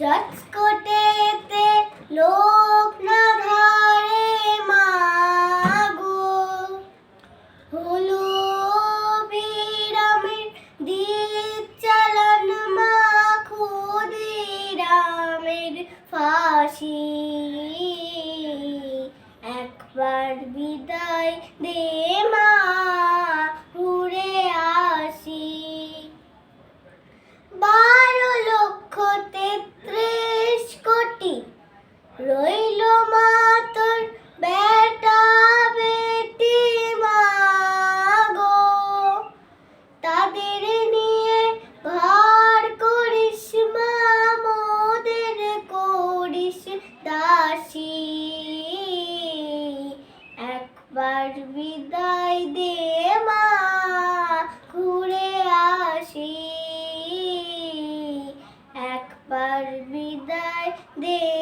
চচকটেতে লোক না ধরে মাগো। হলো বিরামের দিক চালান মা ক্ষুদিরামের ফাঁসি। একবার বিদায় দে মা কি? রইল মা তোর বেটা বেটি মাগো তাদের নিয়ে ভার করিস মা, মোদের করিস দাসী। একবার বিদায় দে মা। വന്ദേ